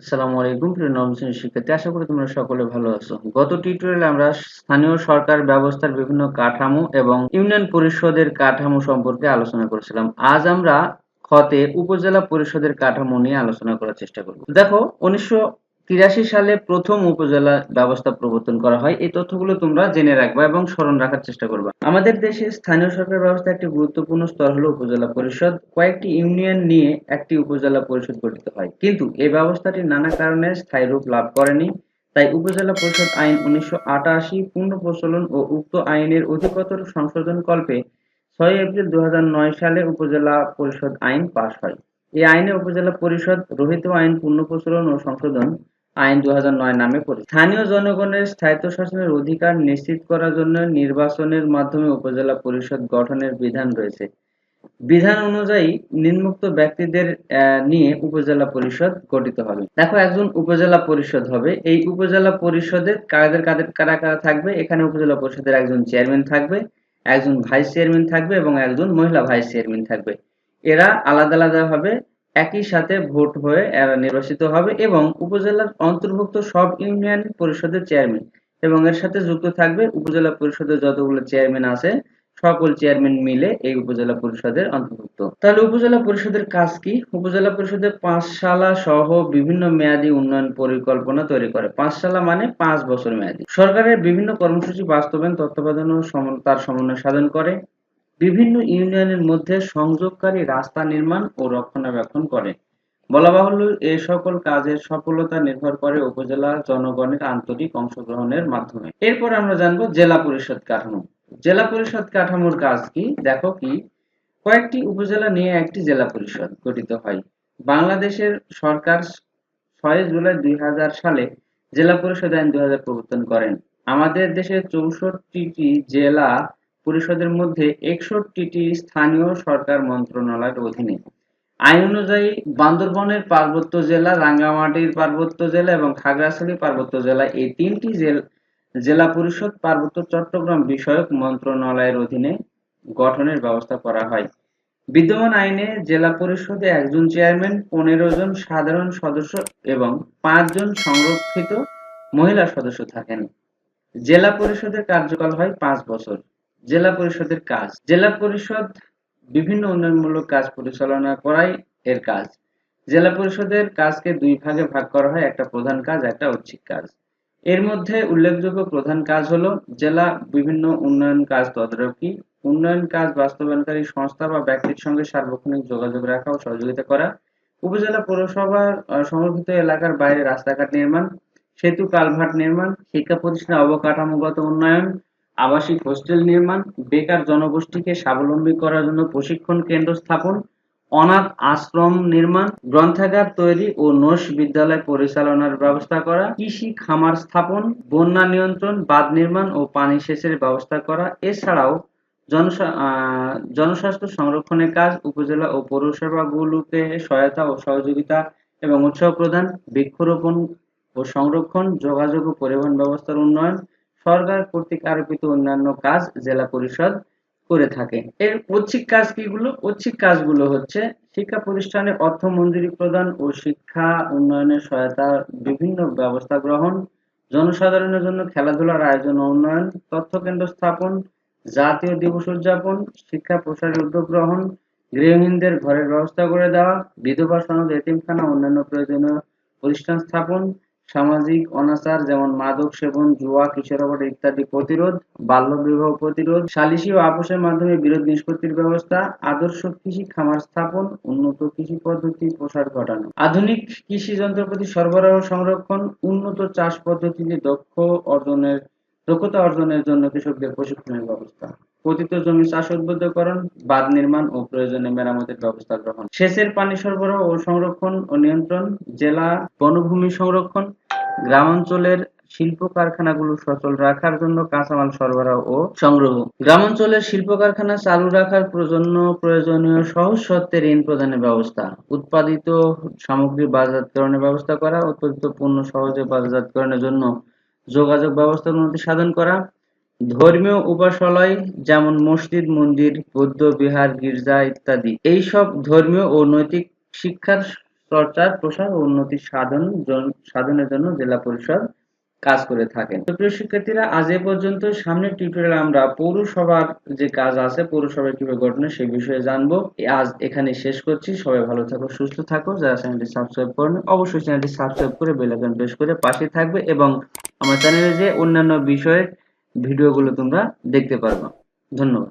আসসালামু আলাইকুম, প্রিয় নবম শ্রেণির শিক্ষার্থী। আশা করি তোমরা সকলে ভালো আছো। গত টিউটোরিয়ালে আমরা স্থানীয় সরকার ব্যবস্থার বিভিন্ন কাঠামো এবং ইউনিয়ন পরিষদের কাঠামো সম্পর্কে আলোচনা করেছিলাম। আজ আমরা খতে উপজেলা পরিষদের কাঠামো নিয়ে আলোচনা করার চেষ্টা করব। দেখো, উনিশশো তিরাশি সালে প্রথম উপজেলা ব্যবস্থা প্রবর্তন করা হয়। এই তথ্যগুলো তোমরা জেনে রাখবা এবং স্মরণ রাখার চেষ্টা করবা। আমাদের দেশে স্থানীয় সরকার ব্যবস্থা একটি গুরুত্বপূর্ণ স্তর হলো উপজেলা পরিষদ। কয়েকটি ইউনিয়ন নিয়ে একটি উপজেলা পরিষদ গঠিত হয়। কিন্তু এই ব্যবস্থাটি নানা কারণে স্থায়ী রূপ লাভ করেনি। তাই উপজেলা পরিষদ আইন উনিশশো আটাশি, পূর্ণ প্রচলন ও উক্ত আইনের অধিকতর সংশোধন কল্পে ছয় এপ্রিল দু হাজার নয় সালে উপজেলা পরিষদ আইন পাশ হয়। এই আইনে উপজেলা পরিষদ, রহিত আইন, পূর্ণ প্রচলন ও সংশোধন আইন দুই হাজার নয় নামে পরিচিত। স্থানীয় জনগণের স্থায়িত্ব শাসনের অধিকার নিশ্চিত করার জন্য নির্বাচনের মাধ্যমে উপজেলা পরিষদ গঠনের বিধান রয়েছে। বিধান অনুযায়ী নিম্নোক্ত ব্যক্তিদের নিয়ে উপজেলা পরিষদ গঠিত হবে। দেখো, একজন উপজেলা পরিষদ হবে। এই উপজেলা পরিষদের কাদের কাদের, কারা কারা থাকবে? এখানে উপজেলা পরিষদের একজন চেয়ারম্যান থাকবে, একজন ভাইস চেয়ারম্যান থাকবে এবং একজন মহিলা ভাইস চেয়ারম্যান থাকবে। এরা আলাদা আলাদা ভাবে একই সাথে ভোট হয়ে এরা নির্বাচিত হবে এবং উপজেলার অন্তর্ভুক্ত সব ইউনিয়ন পরিষদের চেয়ারম্যান এবং এর সাথে যুক্ত থাকবে উপজেলা পরিষদের যতগুলো চেয়ারম্যান আছে, সকল চেয়ারম্যান মিলে এই উপজেলা পরিষদের অন্তর্ভুক্ত। তাহলে উপজেলা পরিষদের কাজ কি? উপজেলা পরিষদের পাঁচশালা সহ বিভিন্ন মেয়াদী উন্নয়ন পরিকল্পনা তৈরি করে। পাঁচশালা মানে পাঁচ বছর মেয়াদী। সরকারের বিভিন্ন কর্মসূচি বাস্তবায়ন, তত্ত্বাবধান ও তার সমন্বয় সাধন করে। বিভিন্ন ইউনিয়নের মধ্যে সংযোগকারী রাস্তা নির্মাণ ও রক্ষণাবেক্ষণ করে। বলা বাহুল্য, এ সকল কাজের সফলতা নির্ভর করে উপজেলা জনগণের আন্তরিক অংশগ্রহণের মাধ্যমে। এরপর আমরা জানব জেলা পরিষদ কাঠামো। জেলা পরিষদ কাঠামোর কাজ কি? দেখো কি, কয়েকটি উপজেলা নিয়ে একটি জেলা পরিষদ গঠিত হয়। বাংলাদেশের সরকার ছয় জুলাই দুই হাজার সালে জেলা পরিষদ আইন দুই হাজার প্রবর্তন করেন। আমাদের দেশে চৌষট্টিটি জেলা পরিষদের মধ্যে একষট্টিটি স্থানীয় সরকার মন্ত্রণালয়ের অধীনে। আইন অনুযায়ী বান্দরবনের পার্বত্য জেলা, রাঙ্গামাটির পার্বত্য জেলা এবং খাগড়াছড়ি পার্বত্য জেলা এই তিনটি জেলা পরিষদ, পার্বত্য চট্টগ্রাম বিষয়ক মন্ত্রণালয়ের অধীনে গঠনের ব্যবস্থা করা হয়। বিদ্যমান আইনে জেলা পরিষদে একজন চেয়ারম্যান, পনেরো জন সাধারণ সদস্য এবং পাঁচজন সংরক্ষিত মহিলা সদস্য থাকেন। জেলা পরিষদের কার্যকাল হয় পাঁচ বছর। জেলা পরিষদের কাজ। জেলা পরিষদ বিভিন্ন উন্নয়নমূলক কাজ পরিচালনা করাই এর কাজ। জেলা পরিষদের কাজকে দুই ভাগে ভাগ করা হয়, একটা প্রধান কাজ, একটা ঐচ্ছিক কাজ। এর মধ্যে উল্লেখযোগ্য প্রধান কাজ হলো জেলা বিভিন্ন উন্নয়ন কাজ তদারকি। উন্নয়ন কাজ বাস্তবায়নকারী সংস্থা বা ব্যক্তির সঙ্গে সার্বক্ষণিক যোগাযোগ রাখা ও সহযোগিতা করা। উপজেলা পৌরসভার সংরক্ষিত এলাকার বাইরে রাস্তাঘাট নির্মাণ, সেতু কালভার্ট নির্মাণ, শিক্ষা প্রতিষ্ঠানে অবকাঠামোগত উন্নয়ন আবাসিক হোস্টেল নির্মাণ, বেকার জনগোষ্ঠীকে স্বাবলম্বী করার জন্য প্রশিক্ষণ কেন্দ্র স্থাপন, অনাথ আশ্রম নির্মাণ, গ্রন্থাগার তৈরি ও নোস বিদ্যালয় পরিচালনার ব্যবস্থা করা, কৃষি খামার স্থাপন, বন্যা নিয়ন্ত্রণ, বাঁধ নির্মাণ ও পানি সেচের ব্যবস্থা করা, এছাড়াও জনস্বাস্থ্য সংরক্ষণের কাজ, উপজেলা ও পৌরসভাগুলোকে সহায়তা ও সহযোগিতা এবং উৎসাহ প্রদান, বৃক্ষরোপণ ও সংরক্ষণ, যোগাযোগ ও পরিবহন ব্যবস্থার উন্নয়ন সরকার কর্তৃক আরোপিত অন্যান্য কাজ জেলা পরিষদ করে থাকে। এর ঐচ্ছিক কাজ কিগুলো? ঐচ্ছিক কাজগুলো হচ্ছে শিক্ষা প্রতিষ্ঠানে অর্থ মঞ্জুরি প্রদান ও শিক্ষা উন্নয়নের সহায়তা, বিভিন্ন ব্যবস্থা গ্রহণ, জনসাধারণের জন্য খেলাধুলার আয়োজন ও উন্নয়ন, তথ্য কেন্দ্র স্থাপন, জাতীয় দিবস উদযাপন, শিক্ষা প্রসারের উদ্যোগ গ্রহণ গৃহহীনদের ঘরের ব্যবস্থা করে দেওয়া, বিধবা সনদ, এতিমখানা, অন্যান্য প্রয়োজনীয় প্রতিষ্ঠান স্থাপন সামাজিক অনাচার, যেমন মাদক সেবন, জুয়া কিশোরাবাদ ইত্যাদি প্রতিরোধ বাল্য বিবাহ প্রতিরোধ সালিসি ও আপোষের মাধ্যমে বিরোধ নিষ্পত্তির ব্যবস্থা, আদর্শ কৃষি খামার স্থাপন, উন্নত কৃষি পদ্ধতি, প্রসার ঘটানো। আধুনিক কৃষি যন্ত্রপাতি সরবরাহ সংরক্ষণ, উন্নত চাষ পদ্ধতিতে দক্ষ অর্জনের, দক্ষতা অর্জনের জন্য কৃষকদের প্রশিক্ষণের ব্যবস্থা। পতিত জমি চাষ উদ্বুদ্ধকরণ বাঁধ নির্মাণ ও প্রয়োজনে মেরামতের ব্যবস্থা গ্রহণ। সেচের পানি সরবরাহ ও সংরক্ষণ ও নিয়ন্ত্রণ, জেলা বনভূমি সংরক্ষণ গ্রামাঞ্চলের শিল্প কারখানাগুলো সচল রাখার জন্য কাঁচামাল সরবরাহ ও সংগ্রহ। গ্রামাঞ্চলের শিল্প কারখানা চালু রাখার জন্য প্রয়োজনীয় সহজ শর্তে ঋণ প্রদানের ব্যবস্থা, উৎপাদিত সামগ্রী বাজারজাতকরণের ব্যবস্থা করা উৎপাদিত পণ্য সহজে বাজারজাতকরণের জন্য যোগাযোগ ব্যবস্থার উন্নতি সাধন করা, ধর্মীয় উপাসনালয় যেমন মসজিদ, মন্দির, বৌদ্ধ, বিহার, গির্জা ইত্যাদি। এইসব ধর্মীয় ও নৈতিক শিক্ষার চর্চার প্রসার ও উন্নতি সাধন সাধনের জন্য জেলা পরিষদ কাজ করে থাকেন। তো প্রিয় শিক্ষার্থীরা, আজ এ পর্যন্ত সামনের টিউটোরিয়ালে আমরা পৌরসভার যে কাজ আছে পৌরসভা কীভাবে গঠন সেই বিষয়ে জানব। আজ এখানে শেষ করছি। সবাই ভালো থাকো, সুস্থ থাকো। যারা চ্যানেলটি সাবস্ক্রাইব করেন, অবশ্যই চ্যানেলটি সাবস্ক্রাইব করে বেল আইকন প্রেস করে পাশে থাকবে এবং আমার চ্যানেলে যে অন্যান্য বিষয়ের ভিডিওগুলো তোমরা দেখতে পারবে। ধন্যবাদ।